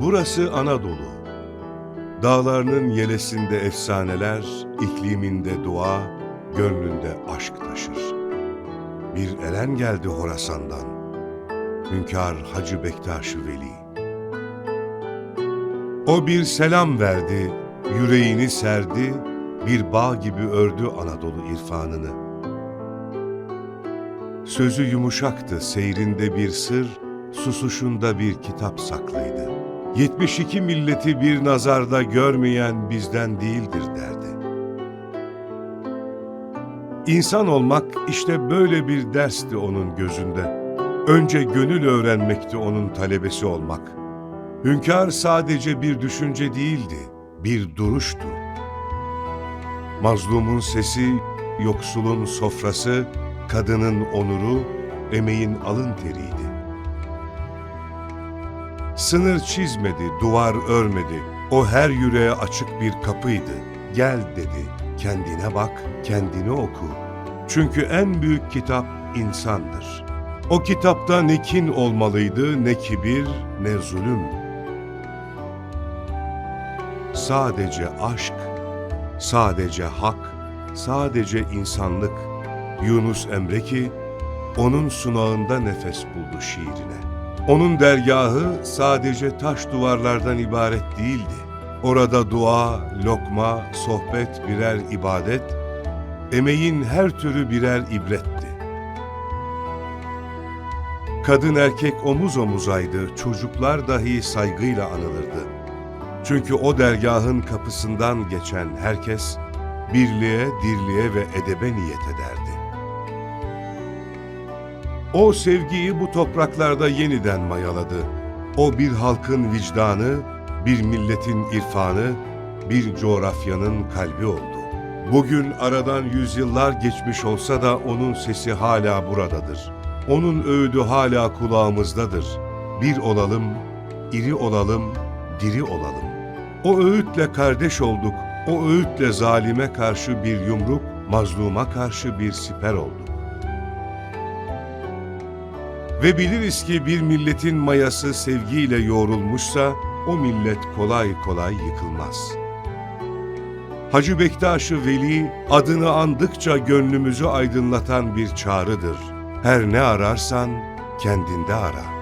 Burası Anadolu. Dağlarının yelesinde efsaneler, ikliminde dua, gönlünde aşk taşır. Bir elen geldi Horasan'dan. Hünkâr Hacı Bektaş Veli. O bir selam verdi, yüreğini serdi, bir bağ gibi ördü Anadolu irfanını. Sözü yumuşaktı, seyrinde bir sır, susuşunda bir kitap saklıydı. 72 milleti bir nazarda görmeyen bizden değildir derdi. İnsan olmak işte böyle bir dersti onun gözünde. Önce gönül öğrenmekti onun talebesi olmak. Hünkâr sadece bir düşünce değildi, bir duruştu. Mazlumun sesi, yoksulun sofrası, kadının onuru, emeğin alın teriydi. Sınır çizmedi, duvar örmedi. O her yüreğe açık bir kapıydı. Gel dedi, kendine bak, kendini oku. Çünkü en büyük kitap insandır. O kitapta ne kin olmalıydı, ne kibir, ne zulüm. Sadece aşk, sadece hak, sadece insanlık. Yunus Emre ki, onun sunağında nefes buldu şiirine. Onun dergahı sadece taş duvarlardan ibaret değildi. Orada dua, lokma, sohbet birer ibadet, emeğin her türü birer ibretti. Kadın erkek omuz omuzaydı, çocuklar dahi saygıyla anılırdı. Çünkü o dergahın kapısından geçen herkes, birliğe, dirliğe ve edebe niyet ederdi. O sevgiyi bu topraklarda yeniden mayaladı. O bir halkın vicdanı, bir milletin irfanı, bir coğrafyanın kalbi oldu. Bugün aradan yüzyıllar geçmiş olsa da onun sesi hala buradadır. Onun öğüdü hala kulağımızdadır. Bir olalım, iri olalım, diri olalım. O öğütle kardeş olduk, o öğütle zalime karşı bir yumruk, mazluma karşı bir siper olduk. Ve biliriz ki bir milletin mayası sevgiyle yoğrulmuşsa o millet kolay kolay yıkılmaz. Hacı Bektaş-ı Veli adını andıkça gönlümüzü aydınlatan bir çağrıdır. Her ne ararsan kendinde ara.